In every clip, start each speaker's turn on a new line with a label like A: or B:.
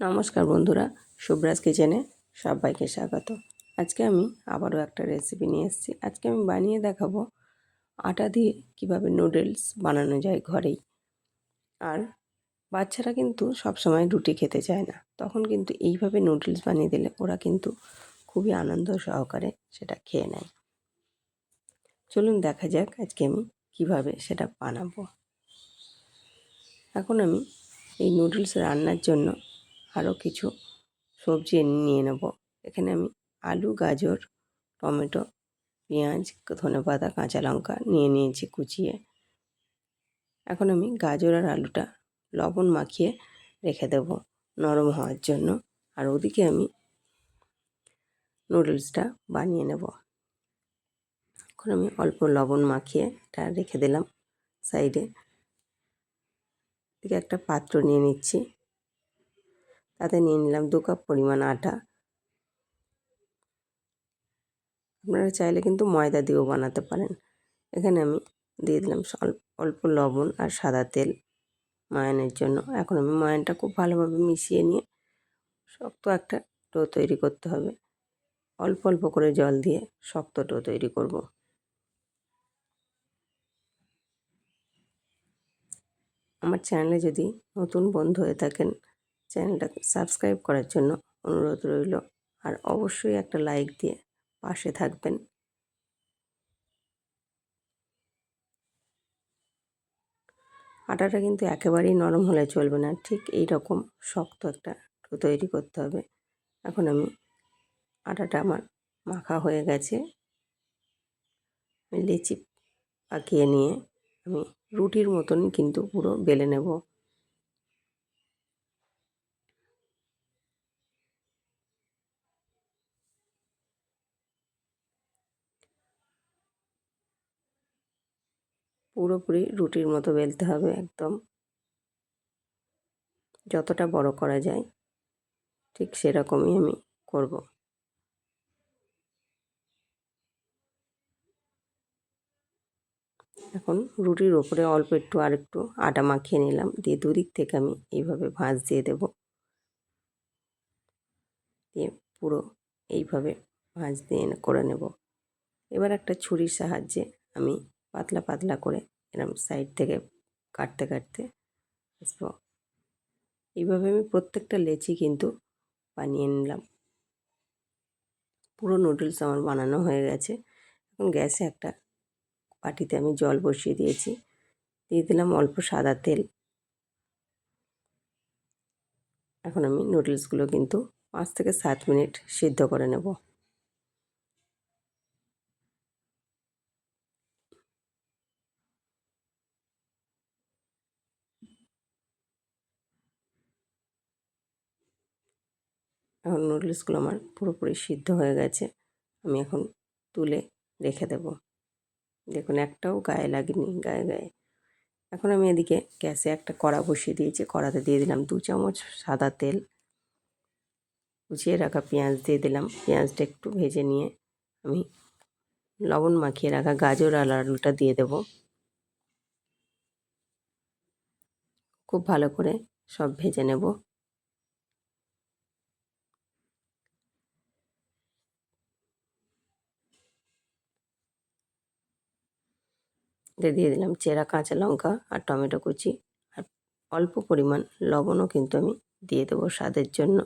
A: নমস্কার বন্ধুরা শুভ্রাজ কিচেনে সবাইকে স্বাগত। আজকে আমি আবারও একটা রেসিপি নিয়ে এসেছি। আজকে আমি বানিয়ে দেখাবো আটা দিয়ে কীভাবে নুডলস বানানো যায় ঘরেই। আর বাচ্চারা কিন্তু সবসময় রুটি খেতে চায় না। তখন কিন্তু এইভাবে নুডলস বানিয়ে দিলে ওরা কিন্তু খুবই আনন্দ সহকারে সেটা খেয়ে নেয়। চলুন দেখা যাক আজকে আমি কীভাবে সেটা বানাবো। এখন আমি এই নুডলস রান্নার জন্য আরও কিছু সবজি নিয়ে নেব। এখানে আমি আলু, গাজর, টমেটো, পেঁয়াজ, ধনেপাতা, কাঁচা লঙ্কা নিয়ে নিয়েছি কুচিয়ে। এখন আমি গাজর আর আলুটা লবণ মাখিয়ে রেখে দেব নরম হওয়ার জন্য। আর ওদিকে আমি নুডলসটা বানিয়ে নেব। এখন আমি অল্প লবণ মাখিয়ে এটা রেখে দিলাম সাইডে। এদিকে একটা পাত্র নিয়ে নিচ্ছি। তাতে নিয়ে নিলাম দু কাপ পরিমাণ আটা। আপনারা চাইলে কিন্তু ময়দা দিয়েও বানাতে পারেন। এখানে আমি দিয়ে দিলাম অল্প লবণ আর সাদা তেল ময়ানের জন্য। এখন আমি ময়ানটা খুব ভালোভাবে মিশিয়ে নিয়ে শক্ত একটা ডো তৈরি করতে হবে। অল্প অল্প করে জল দিয়ে শক্ত ডো তৈরি করব। আমার চ্যানেলে যদি নতুন বন্ধু হয়ে থাকেন চ্যানেলটাকে সাবস্ক্রাইব করার জন্য অনুরোধ রইল। আর অবশ্যই একটা লাইক দিয়ে পাশে থাকবেন। আটাটা কিন্তু একেবারেই নরম হলে চলবে না, ঠিক এই রকম শক্ত একটা তৈরি করতে হবে। এখন আমি আটাটা আমার মাখা হয়ে গেছে। লেচি পাকিয়ে নিয়ে আমি রুটির মতনই কিন্তু পুরো বেলে নেব। পুরোপুরি রুটির মতো বেলতে হবে একদম। যতটা বড় করা যায়, ঠিক সেরকমই আমি করব। এখন রুটির ওপরে অল্প একটু আর একটু আটা মাখিয়ে নিলাম, দিয়ে দুদিক থেকে আমি এইভাবে ভাঁজ দিয়ে দেব। দিয়ে পুরো এইভাবে ভাঁজ দিয়ে করে নেব। এবার একটা ছুরির সাহায্যে আমি পাতলা পাতলা করে এরম সাইড থেকে কাটতে কাটতে আসব। এইভাবে আমি প্রত্যেকটা লেচি কিন্তু বানিয়ে নিলাম। পুরো নুডলস আমার বানানো হয়ে গেছে। এখন গ্যাসে একটা বাটিতে আমি জল বসিয়ে দিয়েছি। দিয়ে দিলাম অল্প সাদা তেল। এখন আমি নুডলসগুলো কিন্তু পাঁচ থেকে সাত মিনিট সিদ্ধ করে নেব। এখন নুডলসগুলো আমার পুরোপুরি সিদ্ধ হয়ে গেছে। আমি এখন তুলে রেখে দেব। দেখুন একটাও গায়ে লাগেনি, গায়ে গায়ে। এখন আমি এদিকে গ্যাসে একটা কড়া বসিয়ে দিয়েছি। কড়াতে দিয়ে দিলাম দু চামচ সাদা তেল। কুচিয়ে রাখা পেঁয়াজ দিয়ে দিলাম। পেঁয়াজটা একটু ভেজে নিয়ে আমি লবণ মাখিয়ে রাখা গাজর আর আলুটা দিয়ে দেব। খুব ভালো করে সব ভেজে নেব। দিয়ে দিয়ে দিলাম চেরা, কাঁচা লঙ্কা আর টমেটো কুচি। আর অল্প পরিমাণ লবণও কিন্তু আমি দিয়ে দেবো স্বাদের জন্য।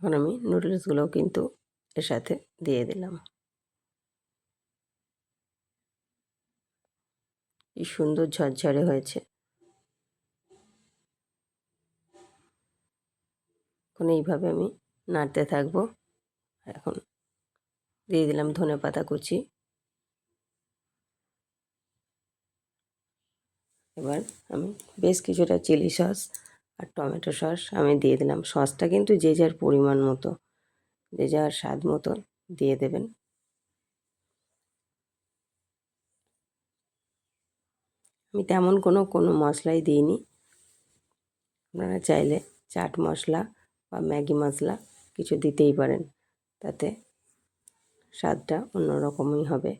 A: এখন আমি নুডলসগুলোও কিন্তু এর সাথে দিয়ে দিলাম। কি সুন্দর ঝরঝরে হয়েছে। এখন এইভাবে আমি নাড়তে থাকব। এখন দিয়ে দিলাম ধনে পাতা কুচি। এবার আমি বেশ কিছুটা চিলি সস আর টমেটো সস আমি দিয়ে দিলাম। সসটা কিন্তু যে যার পরিমাণ মতো, যে যার স্বাদ মতো দিয়ে দেবেন। আমি তেমন কোনো কোনো মশলাই দিইনি। আপনারা চাইলে চাট মশলা বা ম্যাগি মশলা কিছু দিতেই পারেন। তাতে স্বাদটা অন্যরকমই হবে।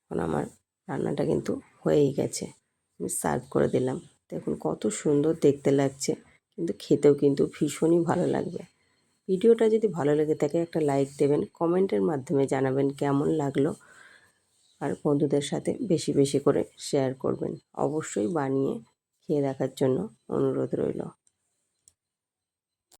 A: এখন আমার রান্নাটা কিন্তু হয়েই গেছে। আমি সার্ভ করে দিলাম। দেখুন কত সুন্দর দেখতে লাগছে। কিন্তু খেতেও কিন্তু ভীষণই ভালো লাগবে। ভিডিওটা যদি ভালো লেগে থাকে একটা লাইক দেবেন, কমেন্টের মাধ্যমে জানাবেন কেমন লাগল। আর বন্ধুদের সাথে বেশি বেশি করে শেয়ার করবেন। অবশ্যই বানিয়ে খেয়ে দেখার জন্য অনুরোধ রইল।